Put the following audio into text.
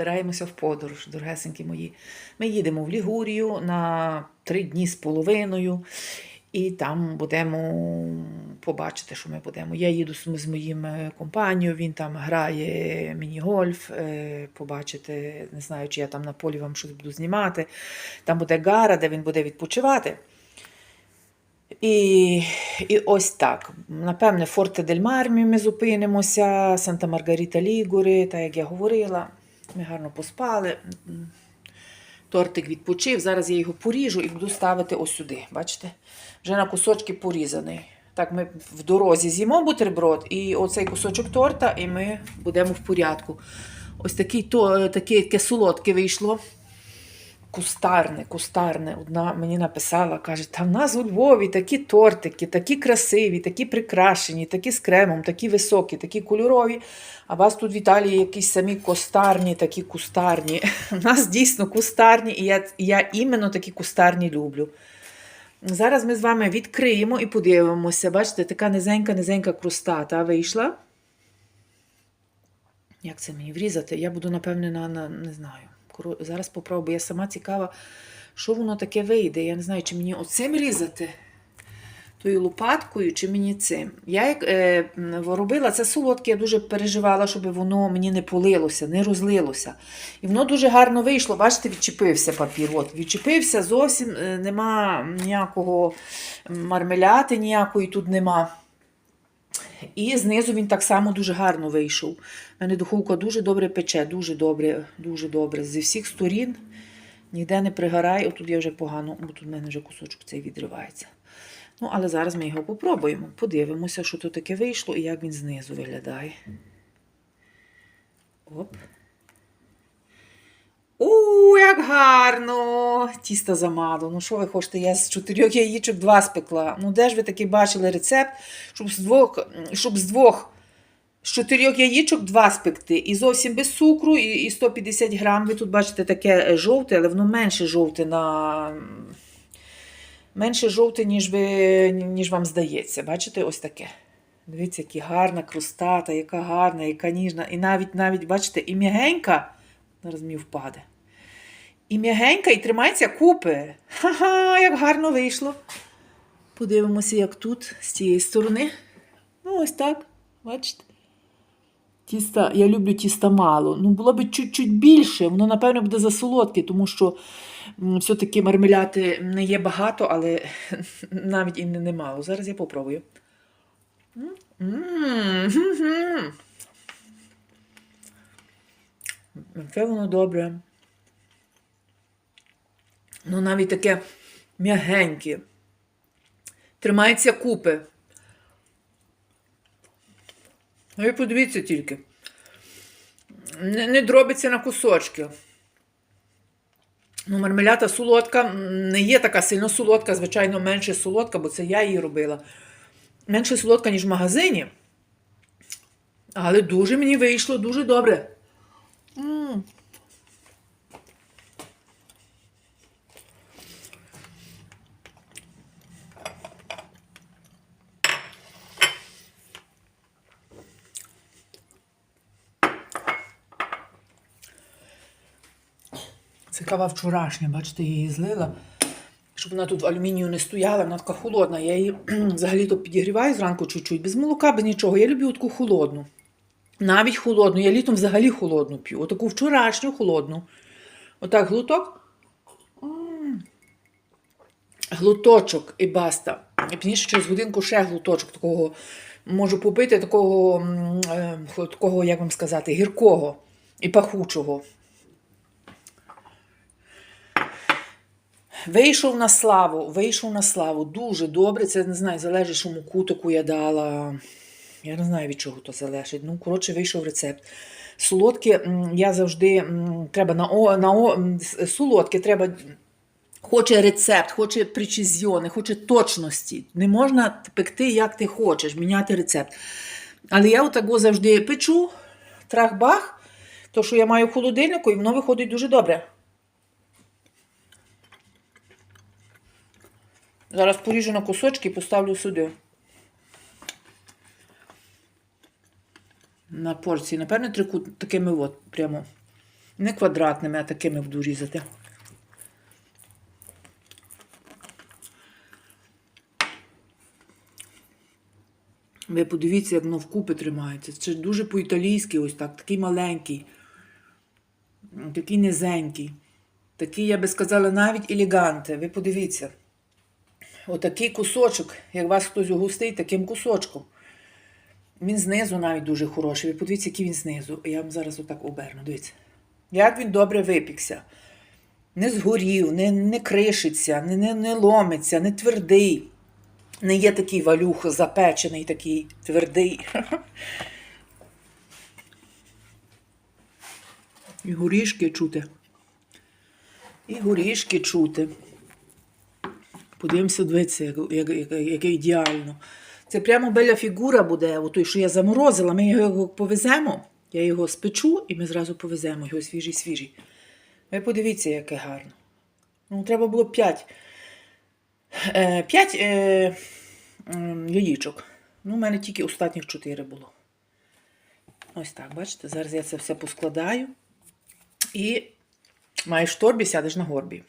збираємося в подорож, дорогесенькі мої. Ми їдемо в Лігурію на три дні з половиною. І там будемо побачити, що ми будемо. Я їду з, моїм е, компанією, він там грає міні-гольф, е, побачити, не знаю, чи я там на полі вам щось буду знімати. Там буде гара, де він буде відпочивати. І, і ось так. Напевне, Форте дель Мармі ми зупинимося, Санта Маргарита Лігури, так як я говорила. Ми гарно поспали. Тортик відпочив. Зараз я його поріжу і буду ставити ось сюди. Бачите? Вже на кусочки порізаний. Так, ми в дорозі з'їмо бутерброд і оцей кусочок торта, і ми будемо в порядку. Ось такий, то, таке, таке солодке вийшло. Кустарне, кустарне. Одна мені написала, каже, та в нас у Львові такі тортики, такі красиві, такі прикрашені, такі з кремом, такі високі, такі кольорові. А вас тут в Італії якісь самі костарні, такі кустарні. У нас дійсно кустарні, і я, я іменно такі кустарні люблю. Зараз ми з вами відкриємо і подивимося. Бачите, така низенька-низенька крустата вийшла. Як це мені врізати? Я буду, напевне, на, на не знаю. Зараз попробую. Я сама цікава, що воно таке вийде. Я не знаю, чи мені оцим різати, тою лопаткою, чи мені цим. Я як е, робила це солодке, я дуже переживала, щоб воно мені не полилося, не розлилося. І воно дуже гарно вийшло. Бачите, відчепився папір. От, відчепився, зовсім е, нема ніякого мармеляти, ніякої тут нема. І знизу він так само дуже гарно вийшов. У мене духовка дуже добре пече, дуже добре, дуже добре. Зі всіх сторін ніде не пригорає. Отут я вже погано, бо тут в мене вже кусочок цей відривається. Ну, але зараз ми його попробуємо. Подивимося, що тут таке вийшло і як він знизу виглядає. Оп. Гарно! Тіста замало. Ну що ви хочете? Я з чотирьох яєчок два спекла. Ну де ж ви таки бачили рецепт, щоб з двох, щоб з двох з чотирьох яєчок два спекти. І зовсім без цукру, і, і 150 грам. Ви тут бачите таке жовте, але воно менше жовте на. Менше жовте, ніж, ви, ніж вам здається. Бачите, ось таке. Дивіться, яка гарна крустата, яка гарна, яка ніжна. І навіть, навіть, бачите, і м'ягенька. Зараз мені впаде. І м'ягенька, і тримається купи. Ха-ха, як гарно вийшло. Подивимося, як тут, з цієї сторони. Ну, ось так. Бачите? Тіста, я люблю тіста мало. Ну, було б чуть-чуть більше, воно, напевно, буде засолодке, тому що все-таки мармеляти не є багато, але навіть і не, мало. Зараз я попробую. Яке воно добре. Ну, навіть таке м'ягеньке. Тримається купи. Ви подивіться тільки. Не, не дробиться на кусочки. Ну, мармелята солодка, не є така сильно солодка, звичайно, менше солодка, бо це я її робила. Менше солодка, ніж в магазині. Але дуже мені вийшло, дуже добре. Це кава вчорашня, бачите, я її злила. Щоб вона тут в алюмінію не стояла, вона така холодна. Я її взагалі-то підігріваю зранку чуть-чуть, без молока, без нічого. Я люблю таку холодну. Навіть холодну. Я літом взагалі холодну п'ю. Отаку вчорашню холодну. Отак глуток. Глуточок і баста. І пізніше через годинку ще глуточок такого. Можу попити такого, е, такого, як вам сказати, гіркого і пахучого. Вийшов на славу, вийшов на славу. Дуже добре. Це не знаю, залежить, що муку я дала. Я не знаю, від чого то залежить. Ну, коротше, вийшов рецепт. Солодке я завжди треба на на солодке треба. Хоче рецепт, хоче прецизіони, хоче точності. Не можна пекти, як ти хочеш, міняти рецепт. Але я отако завжди печу, трах-бах, то, що я маю в холодильнику, і воно виходить дуже добре. Зараз поріжу на кусочки і поставлю сюди. На порції. Напевне, трику такими от прямо. Не квадратними, а такими буду різати. Ви подивіться, як воно вкупи тримається. Це дуже по-італійськи, ось так, такий маленький, такий низенький. Такий, я би сказала, навіть елеганте. Ви подивіться. Отакий кусочок, як вас хтось угостить таким кусочком. Він знизу навіть дуже хороший. Ви подивіться, який він знизу. Я вам зараз отак оберну. Дивіться. Як він добре випікся. Не згорів, не, не кришиться, не, не, не ломиться, не твердий. Не є такий валюх запечений, такий твердий. І горішки чути. І горішки чути. Подивимося, дивіться, як, як, як, як ідеально. Це прямо біля фігура буде, отой, що я заморозила. Ми його повеземо, я його спечу і ми зразу повеземо його свіжий-свіжий. Ви подивіться, яке гарно. Ну, треба було 5. Е, 5 е, яєчок. Ну, у мене тільки останніх 4 було. Ось так, бачите, зараз я це все поскладаю. І маєш торбі, сядеш на горбі.